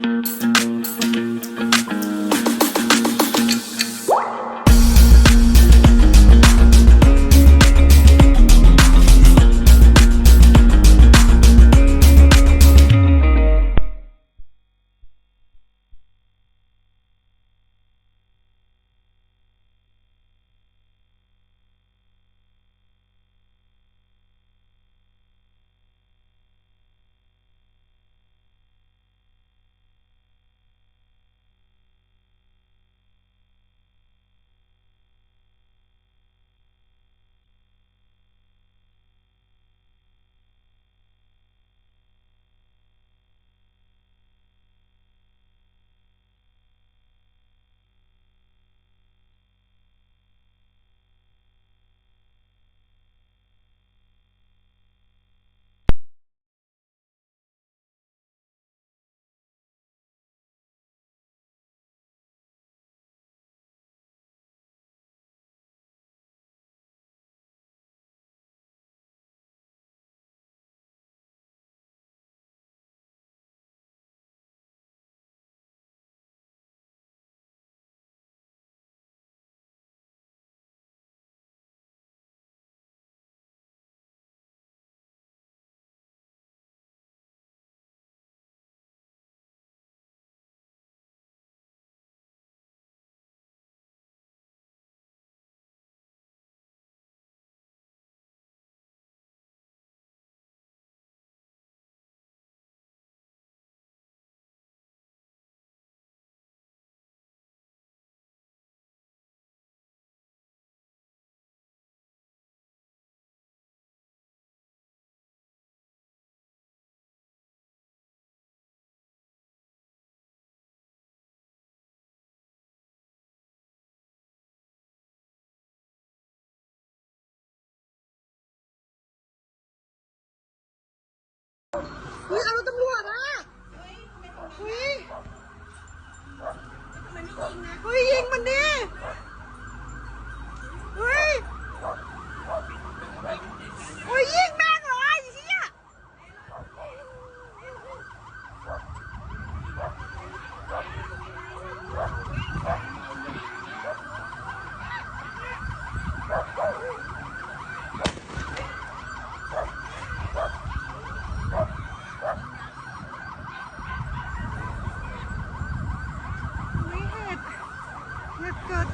Mm-hmm. เฮ้ยเอารถตำรวจอะเฮ้ยเฮ้ยยิงมันดิเฮ้ยเฮ้ยยิงแม่งเลยไอ้เหี้ย ไม่เหตุ เหตุเกิด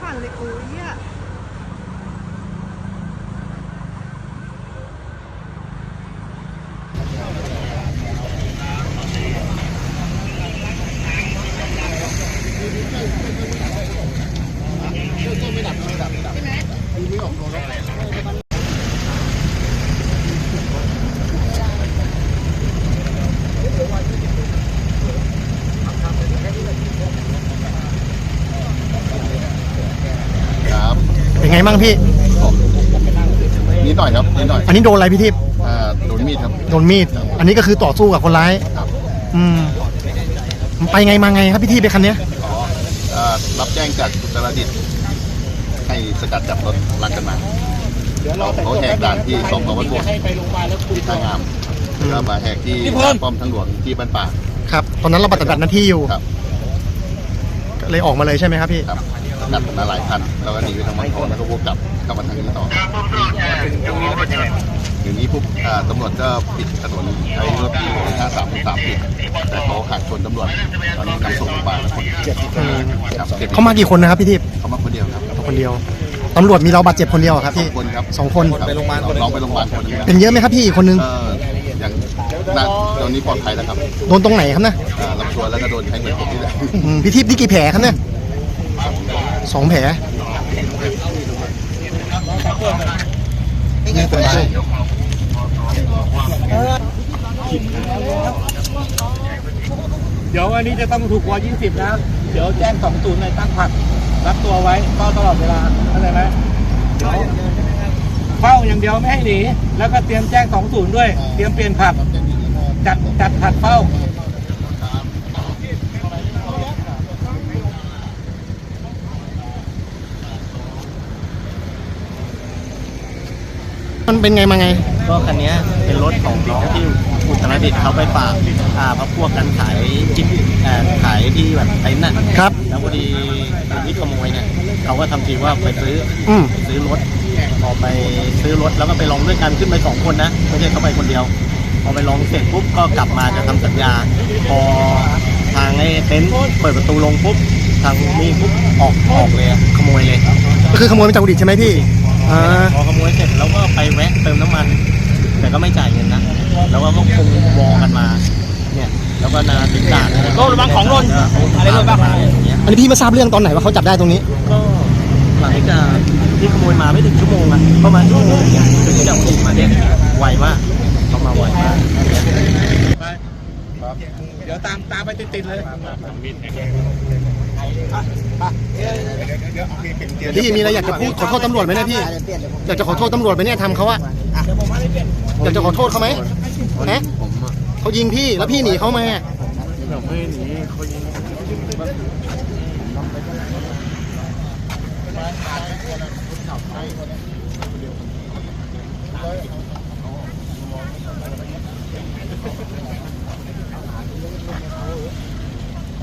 ผ่านเลยกูเนี่ย ครับ เป็นไงบ้างพี่ นิดหน่อยครับนิดหน่อยอันนี้โดนอะไรพี่ทิพย์อ่าโดนมีดครับโดนมีด อันนี้ก็คือต่อสู้กับคนร้าย ครับอืมมันไปไงมาไงครับพี่ทิพย์ไปคันเนี้ยอ่ารับแจ้งจากอุตรดิตถ์ให้สกัดจับรถรักกันมาเขาเขาแหกด่านที่สองพวัดบวกที่ท่างามแล้วมาแหกที่ป้อมทางหลวงที่บ้านป่าครับ ตอนนั้นเราปฏิบัติหน้าที่อยู่ครับก็เลยออกมาเลยใช่ไหมครับพี่ ครับส กัดมาหลายคันแล้วก็หนีไปทางบางทองแล้วก็วกกลับเข้ามาทางนี้ต่ออย่างนี้ปุ๊บตำรวจก็ปิดถนนใช้รถที่บริการสามสามปิดแต่เขาหักชนตำรวจตอนนี้นำส่งโรงพยาบาลแล้วคนเจ็บครับเจ็บเขามากี่คนนะครับพี่ทิพย์เขามาคนเดียวครับคนเดียวตำรวจมีเราบาดเจ็บคนเดียวครับพี่งคนครับสองคนไปโรงพยาบาลน้องไปโรงพยาบาลคนนึงเป็นเยอะไหมครับพี่อีกคนนึงอย่างนตอนนี้ปลอดภัยแล้วครับ โดนตรงไหนครับนะอ่าลำตัวแล้วก็โดนแทงเหมือนผมนี่แหละพี่ทิพย์นี่กี่แผลครับเนี่ย สองแผลนี่เป็นไรเดี๋ยวอันนี้จะต้องถูกกว่า20นะ เดี๋ยวแจ้ง20ในตั้งผักรับตัวไว้เฝ้าตลอดเวลาเข้าใจไหมเฝ้าอย่างเดียวไม่ให้หนี แล้วก็เตรียมแจ้งสองศูนย์ด้วย เตรียมเปลี่ยนผัดจัดจัดผัดเฝ้า มันเป็นไงมาไง ก็คันเนี้ยเป็นรถของน้องที่อุตรดิตถ์เขาไปฝากอ่าพักพวกกันขายจิ๊บเอ่อขายที่แบบไอ้นั่นครับ แล้วพอดีคนที่ขโมยเนี่ยเขาก็ทำทีว่าไปซื้ออืม ซื้อรถพอไปซื้อรถแล้วก็ไปลองด้วยกันขึ้นไปสองคนนะไม่ใช่เขาไปคนเดียว พอไปลองเสร็จปุ๊บก็กลับมาจะทำสัญญา พอทางไอ้เต็นท์เปิดประตูลงปุ๊บทางนี่ปุ๊บออกออกเลยอะขโมยเลยก็คือขโมยมาจากอุดิตถ์ใช่ไหมพี่ อ่า พอขโมยเสร็จแล้วก็ไปแวะเติมน้ำมัน แต่ก็ไม่จ่ายเงินนะแล้วก็คงวอกันมา เนี่ยแล้วก็นาติดด่านโลระวังของหล่นอะไรหล่นบ้าง อย่างเงี้ยอันนี้พี่มาทราบเรื่องตอนไหนว่าเขาจับได้ตรงนี้ ก็หลังจากที่ขโมยมาไม่ถึงชั่วโมงอะประมาณชั่วโมงเนี่ยถึงจะเอามาเนี่ยไวมากเขามาไวมาก เดี๋ยวตามตามไปติดๆเลย พี่มีอะไรอยากจะพูดขอโทษตำรวจไหมเนะพี่ อยากจะขอโทษตำรวจไหมเนี่ยทำเขาอะอยากจะขอโทษเขาไหมฮะเขายิงพี่แล้วพี่หนีเขามา ข